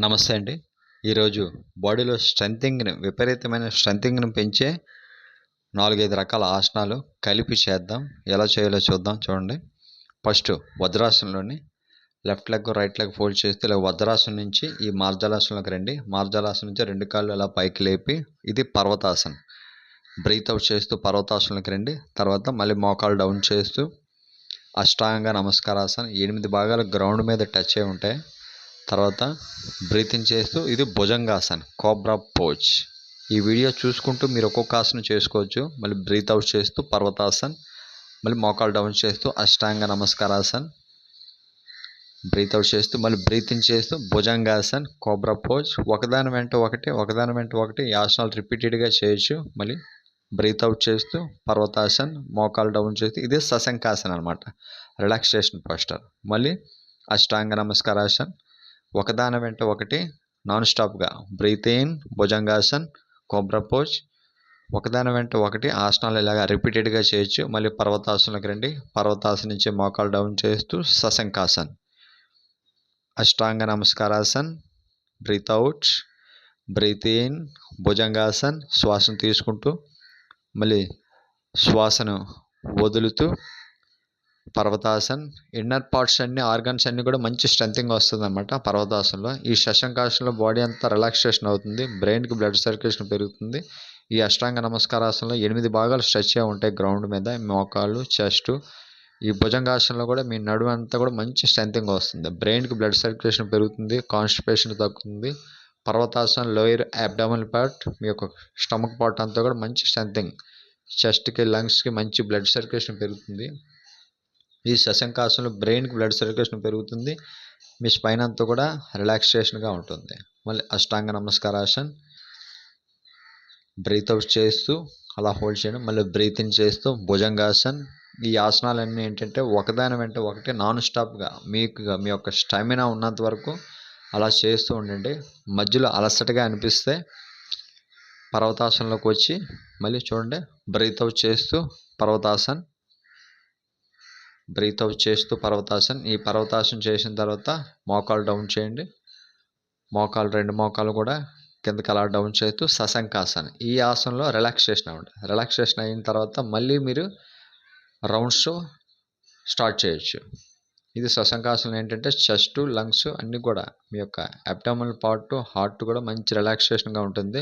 నమస్తే అండి. ఈరోజు బాడీలో స్ట్రెంథింగ్ని విపరీతమైన స్ట్రెంథింగ్ని పెంచే నాలుగైదు రకాల ఆసనాలు కలిపి చేద్దాం. ఎలా చేయాలో చూద్దాం. చూడండి. First వజ్రాసనంలోని left leg right leg fold చేస్తే ఇలా వజ్రాసనం నుంచి ఈ మార్జలాసనంలోకి రండి. మార్జలాసనం నుంచి రెండు కాళ్ళు ఇలా పైకి లేపి ఇది పర్వతాసనం. బ్రీత్ అవుట్ చేస్తూ పర్వతాసనంలోకి రండి. తర్వాత మళ్ళీ మోకాలు డౌన్ చేస్తూ అష్టాంగ నమస్కారాసనం. ఎనిమిది భాగాలు గ్రౌండ్ మీద టచ్ అయి ఉంటాయి. తర్వాత బ్రీతింగ్ చేస్తూ ఇది భుజంగాసన్ కోబ్రా పోజ్ ఈ వీడియో చూసుకుంటూ మీరు ఒక్కొక్క ఆసనం చేసుకోవచ్చు. మళ్ళీ బ్రీత్ అవుట్ చేస్తూ పర్వతాసన్ మళ్ళీ మోకాలు డౌన్ చేస్తూ అష్టాంగ నమస్కారాసన్. బ్రీత్ అవుట్ చేస్తూ మళ్ళీ బ్రీతింగ్ చేస్తూ భుజంగాసన్ కోబ్రా పోజ్ ఒకదాని వెంట ఒకటి ఒకదాని వెంట ఒకటి ఈ ఆసనాలు రిపీటెడ్గా చేయొచ్చు. మళ్ళీ బ్రీత్ అవుట్ చేస్తూ పర్వతాసన్ మోకాలు డౌన్ చేస్తూ ఇది సశంకాసన్ అనమాట రిలాక్సేషన్ పోస్టర్ మళ్ళీ అష్టాంగ నమస్కారాసన్ ఒకదాని వెంట ఒకటి నాన్ స్టాప్గా breathe in Bhujangasan cobra pose ఒకదాని వెంట ఒకటి ఆసనాలు ఇలాగా రిపీటెడ్గా చేయొచ్చు. మళ్ళీ పర్వతాసనకి రండి. పర్వతాసన నుంచి మోకాలు డౌన్ చేస్తూ Shashankasan. Ashtanga Namaskarasan. Breathe out breathe in Bhujangasan శ్వాసను తీసుకుంటూ మళ్ళీ శ్వాసను వదులుతూ పర్వతాసన్ ఇన్నర్ పార్ట్స్ అన్ని ఆర్గన్స్ అన్ని కూడా మంచి స్ట్రెంథింగ్ వస్తుంది అనమాట పర్వతాసనలో. ఈ శశంకాసనలో బాడీ అంతా రిలాక్సేషన్ అవుతుంది బ్రెయిన్కి బ్లడ్ సర్క్యులేషన్ పెరుగుతుంది. ఈ అష్టాంగ నమస్కారాసనలో ఎనిమిది భాగాలు స్ట్రెచ్ అయి ఉంటాయి గ్రౌండ్ మీద మోకాళ్ళు చెస్ట్ ఈ భుజంగాసనలో కూడా మీ నడుము అంతా కూడా మంచి స్ట్రెంథింగ్ వస్తుంది. బ్రెయిన్కి బ్లడ్ సర్క్యులేషన్ పెరుగుతుంది కాన్స్టిపేషన్ తగ్గుతుంది. పర్వతాసనం లోయర్ అబ్డామల్ పార్ట్ మీ యొక్క స్టమక్ పార్ట్ అంతా కూడా మంచి స్ట్రెంథింగ్ చెస్ట్కి లంగ్స్కి మంచి బ్లడ్ సర్క్యులేషన్ పెరుగుతుంది. ఈ శశంకాసనంలో బ్రెయిన్కి బ్లడ్ సర్క్యులేషన్ పెరుగుతుంది. మీ స్పైన్ అంతా కూడా రిలాక్సేషన్గా ఉంటుంది. మళ్ళీ అష్టాంగ నమస్కారాసన్. బ్రీత్ అవుట్ చేస్తూ అలా హోల్డ్ చేయడం. మళ్ళీ బ్రీత్ ఇన్ చేస్తూ భుజంగాసన్. ఈ ఆసనాలన్నీ ఏంటంటే ఒకదాని వెంట ఒకటి నాన్ స్టాప్గా మీకు మీ యొక్క స్టామినా ఉన్నంత వరకు అలా చేస్తూ ఉండండి. మధ్యలో అలసటగా అనిపిస్తే పర్వతాసనంలోకి వచ్చి మళ్ళీ చూడండి. బ్రీత్ అవుట్ చేస్తూ పర్వతాసన్. బ్రీత్ అవుట్ చేస్తూ పర్వతాసన్ ఈ పర్వతాసనం చేసిన తర్వాత మోకాలు డౌన్ చేయండి. మోకాలు రెండు మోకాలు కూడా కిందకి అలా డౌన్ చేస్తూ సశంకాసన్. ఈ ఆసనంలో రిలాక్సేషన్ అవ్వండి. రిలాక్సేషన్ అయిన తర్వాత మళ్ళీ మీరు రౌండ్స్ స్టార్ట్ చేయొచ్చు. ఇది సశంకాసనం ఏంటంటే చెస్ట్ లంగ్స్ అన్నీ కూడా మీ యొక్క అబ్డామల్ పార్ట్ హార్ట్ కూడా మంచి రిలాక్సేషన్గా ఉంటుంది.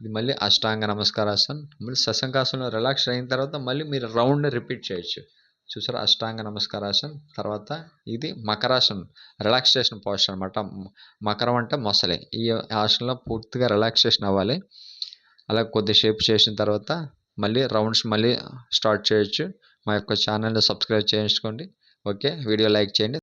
ఇది మళ్ళీ అష్టాంగ నమస్కారాసన్. మళ్ళీ సశంకాసనంలో రిలాక్స్ అయిన తర్వాత మళ్ళీ మీరు రౌండ్ రిపీట్ చేయొచ్చు. చూసారా? అష్టాంగ నమస్కారాసన్. తర్వాత ఇది మకరాసన్ రిలాక్సేషన్ పోస్టర్ అనమాట మకరం అంటే మొసలి. ఈ ఆసనంలో పూర్తిగా రిలాక్సేషన్ అవ్వాలి. అలా కొద్దిసేపు చేసిన తర్వాత మళ్ళీ రౌండ్స్ మళ్ళీ స్టార్ట్ చేయొచ్చు. మా యొక్క ఛానల్ని సబ్స్క్రైబ్ చేయించుకోండి. ఓకే? వీడియో లైక్ చేయండి.